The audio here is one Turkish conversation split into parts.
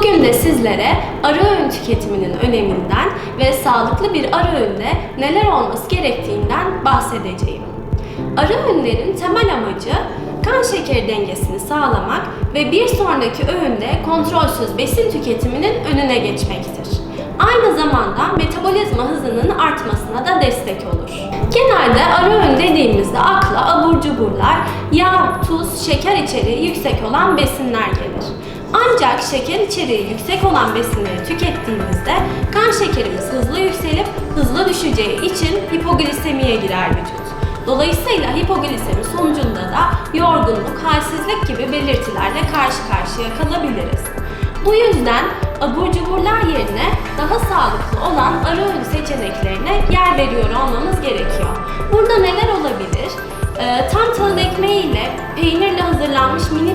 Bugün de sizlere ara öğün tüketiminin öneminden ve sağlıklı bir ara öğünde neler olması gerektiğinden bahsedeceğim. Ara öğünlerin temel amacı kan şekeri dengesini sağlamak ve bir sonraki öğünde kontrolsüz besin tüketiminin önüne geçmektir. Aynı zamanda metabolizma hızının artmasına da destek olur. Genelde ara öğün dediğimizde akla abur cuburlar, yağ, tuz, şeker içeriği yüksek olan besinler gelir. Ancak şeker içeriği yüksek olan besinleri tükettiğimizde kan şekerimiz hızlı yükselip hızlı düşeceği için hipoglisemiye girer vücut. Dolayısıyla hipoglisemi sonucunda da yorgunluk, halsizlik gibi belirtilerle karşı karşıya kalabiliriz. Bu yüzden abur cuburlar yerine daha sağlıklı olan ara öğün seçeneklerine yer veriyor olmamız gerekiyor. Burada neler olabilir? Ee, tam tahıl ekmeği ile peynirle hazırlanmış mini.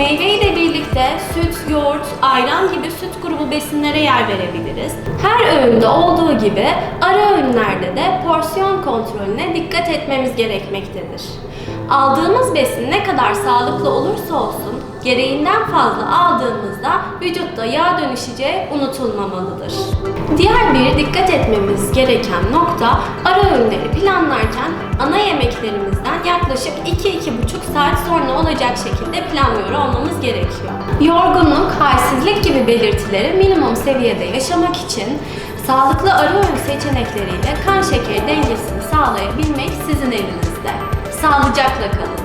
Meyve ile birlikte süt, yoğurt, ayran gibi süt grubu besinlere yer verebiliriz. Her öğünde olduğu gibi ara öğünlerde de porsiyon kontrolüne dikkat etmemiz gerekmektedir. Aldığımız besin ne kadar sağlıklı olursa olsun gereğinden fazla aldığımızda vücutta yağ dönüşeceği unutulmamalıdır. Diğer bir dikkat etmemiz gereken nokta ara öğünleri planlarken ana yemeklerimizden yaklaşık 2-2,5 saat sonra olacak şekilde planlıyor olmamız gerekiyor. Yorgunluk, halsizlik gibi belirtileri minimum seviyede yaşamak için sağlıklı ara öğün seçenekleriyle kan şekeri dengesini sağlayabilmek sizin elinizde. Sağlıcakla kalın.